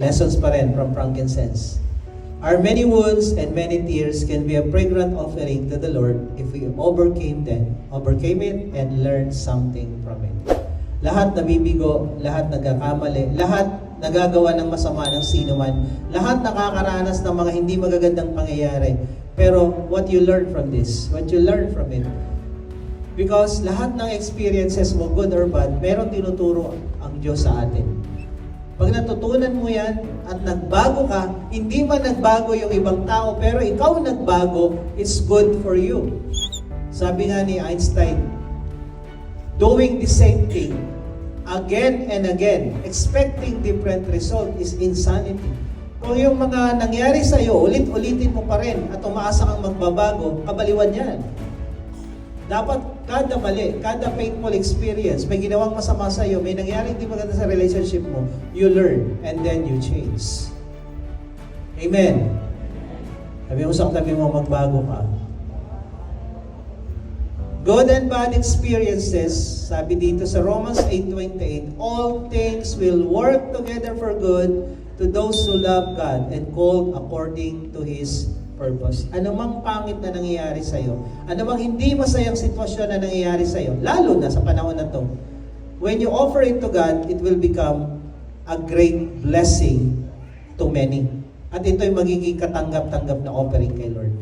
Lessons pa rin from frankincense. Our many wounds and many tears can be a fragrant offering to the Lord if we overcame them, overcame it, and learned something from it. Lahat nabibigo, lahat nagkakamali, lahat nagagawa ng masama ng sino man, lahat nakakaranas ng mga hindi magagandang pangyayari. Pero what you learn from this, what you learn from it, because lahat ng experiences mo, good or bad, meron tinuturo ang Diyos sa atin. Pag natutunan mo yan at nagbago ka, hindi man nagbago yung ibang tao, pero ikaw nagbago, it's good for you. Sabi nga ni Einstein, doing the same thing again and again, expecting different result is insanity. Kung yung mga nangyari sa iyo, ulit-ulitin mo pa rin at umaasa kang magbabago, kabaliwan yan. Dapat kada mali, kada painful experience, may ginawang masama sa iyo, may nangyari hindi maganda sa relationship mo, you learn and then you change. Amen. Sabi mo sa katabi mo, magbago ka. Good and bad experiences, sabi dito sa Romans 8.28, all things will work together for good to those who love God and called according to His purpose. Ano mang pangit na nangyayari sa iyo, ano mang hindi masayang sitwasyon na nangyayari sa iyo, lalo na sa panahon na to, when you offer it to God, it will become a great blessing to many. At ito'y magiging katanggap-tanggap na offering kay Lord.